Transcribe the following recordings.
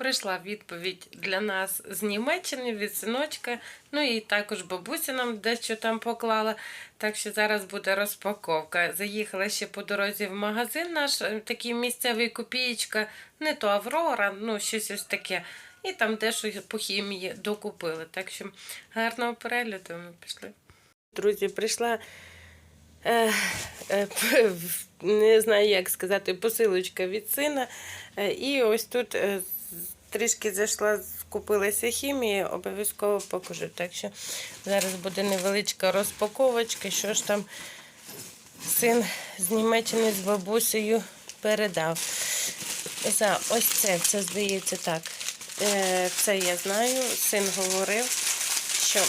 Прийшла відповідь для нас з Німеччини від синочка. Ну і також бабуся нам дещо там поклала. Так що зараз буде розпаковка. Заїхала ще по дорозі в магазин наш, е, такий місцевий копієчка, не то Аврора, ну щось ось таке. І там дещо по хімії докупили. Так що гарного перегляду ми пішли. Друзі, прийшла. Е, е, не знаю, як сказати, посилочка від сина. І ось тут трішки зайшла, купилася хімії, обов'язково покажу. Так що зараз буде невеличка розпаковочка, що ж там син з Німеччини з бабусею передав. За ось це, це здається так. Е, Це я знаю. Син говорив, що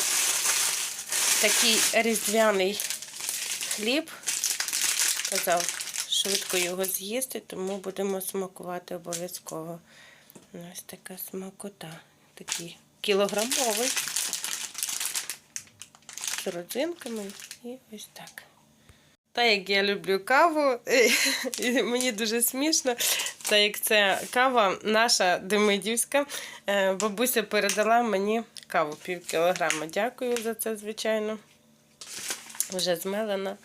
такий різдвяний хліб. Казав, швидко його з'їсти, тому будемо смакувати обов'язково. Ось така смакота. Такий кілограмовий. З родзинками і ось так. Та як я люблю каву, і мені дуже смішно, та як це кава наша демидівська, е, бабуся передала мені каву пів кілограма. Дякую за це, звичайно. Вже змелена.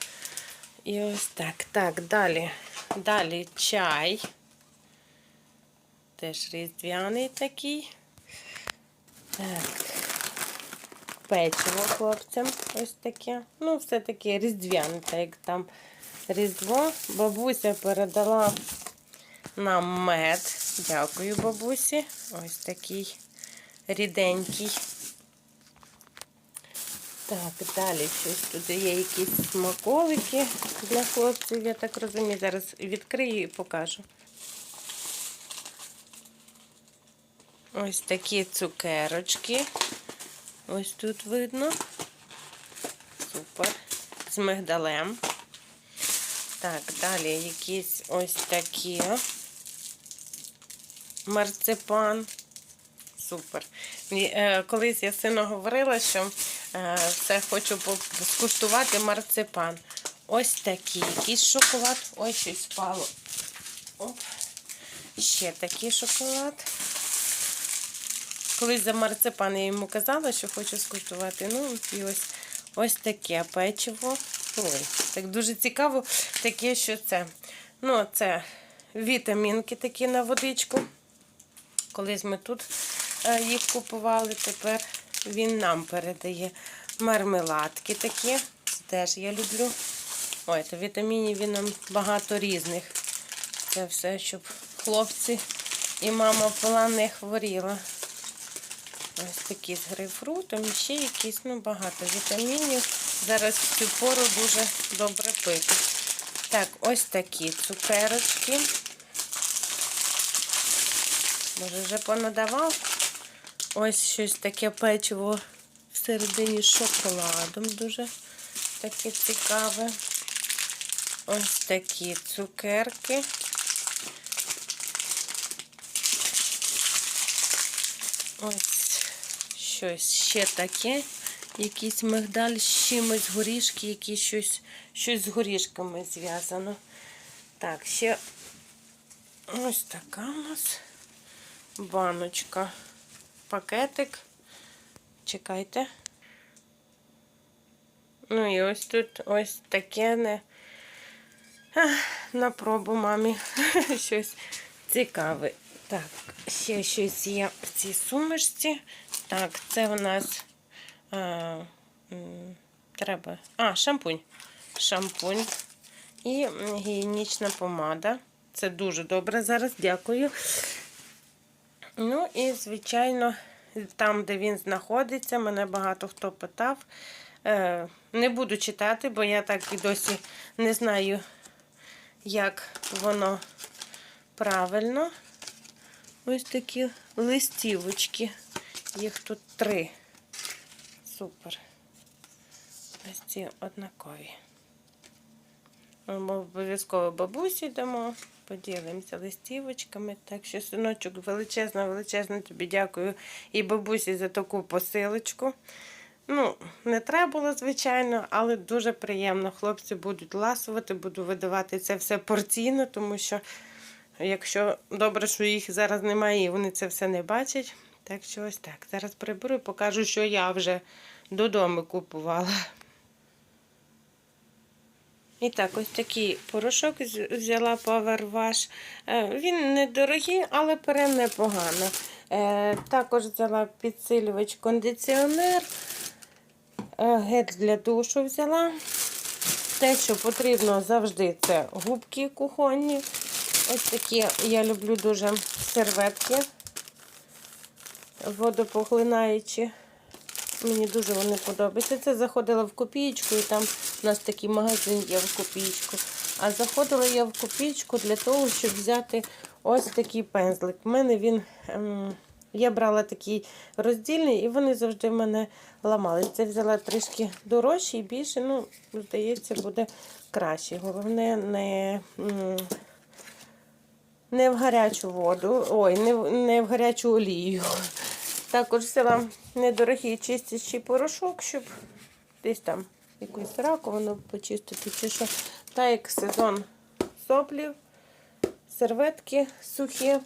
І ось так. Так, далі. Далі чай. Теж різдвяний такий. Так. Печиво хлопцям ось таке. Ну, все таке різдвяне, так як там різдво. Бабуся передала нам мед. Дякую, бабусі. Ось такий ріденький. Так, далі щось тут є якісь смаколики для хлопців, я так розумію. Зараз відкрию і покажу. Ось такі цукерочки. Ось тут видно. Супер. З мигдалем. Так, далі якісь ось такі. Марципан. Супер. Е, Колись я сину говорила, що е, це хочу скуштувати марципан. Ось такий якийсь шоколад. Ой, щось впало. Оп. Ще такий шоколад. Колись за марципан я йому казала, що хочу скуштувати. Ну, і ось ось таке печиво. Ой, так дуже цікаво, таке, що це. Ну, це вітамінки такі на водичку. Колись ми тут е, їх купували, тепер він нам передає мармеладки такі. Це теж я люблю. Ой, то вітамінів він нам багато різних. Це все, щоб хлопці і мама пила не хворіла. Ось такі з грейпфрутом, і ще якісь, ну, багато вітамінів. Зараз в цю пору дуже добре пити. Так, ось такі цукерочки. Може, вже понадавав. Ось щось таке печиво всередині з шоколадом. Дуже таке цікаве. Ось такі цукерки. Ось щось ще таке. Якийсь мигдаль з чимось горішки, якісь щось, щось з горішками зв'язано. Так, ще ось така у нас баночка. Пакетик. Чекайте. Ну і ось тут ось таке не на пробу мамі. щось цікаве. Так, ще щось є в цій сумішці. Так, це у нас а, треба. А, шампунь. Шампунь і гігієнічна помада. Це дуже добре зараз, дякую. Ну і, звичайно, там, де він знаходиться, мене багато хто питав. Е, Не буду читати, бо я так і досі не знаю, як воно правильно. Ось такі листівочки. Їх тут три. Супер. Ось ці однакові. Ми обов'язково бабусі дамо, поділимося листівочками. Так що, синочок, величезно, величезно тобі дякую і бабусі за таку посилочку. Ну, не треба було, звичайно, але дуже приємно. Хлопці будуть ласувати, буду видавати це все порційно, тому що Якщо добре, що їх зараз немає, і вони це все не бачать. Так що ось так. Зараз приберу і покажу, що я вже додому купувала. І так, ось такий порошок взяла Power. Е, Він недорогий, але пере непогано. Е, Також взяла підсилювач кондиціонер, е, гель для душу взяла. Те, що потрібно завжди, це губки кухонні. Ось такі я люблю дуже серветки водопоглинаючі. Мені дуже вони подобаються. Це заходила в копієчку, і там у нас такий магазин є в копієчку. А заходила я в копієчку для того, щоб взяти ось такий пензлик. У мене він. Ем, я брала такий роздільний, і вони завжди в мене ламали. Це взяла трішки дорожче і більше, ну, здається, буде краще. Головне, не, не в гарячу воду, ой, не, в- не в гарячу олію. Також взяла недорогий чистящий порошок, щоб десь там якусь раковину почистити чи що. Та як сезон соплів, серветки сухі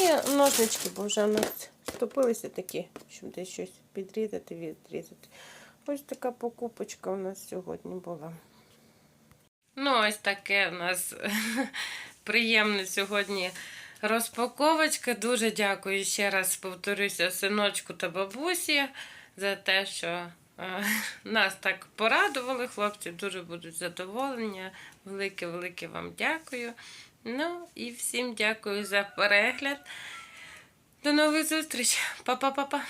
і ножнички, бо вже у нас стопилися такі, щоб десь щось підрізати, відрізати. Ось така покупочка у нас сьогодні була. Ну, ось таке у нас приємне сьогодні розпаковочка. Дуже дякую ще раз повторюся синочку та бабусі за те, що е, нас так порадували. Хлопці дуже будуть задоволені. Велике-велике вам дякую. Ну і всім дякую за перегляд. До нових зустріч. Па-па-па-па.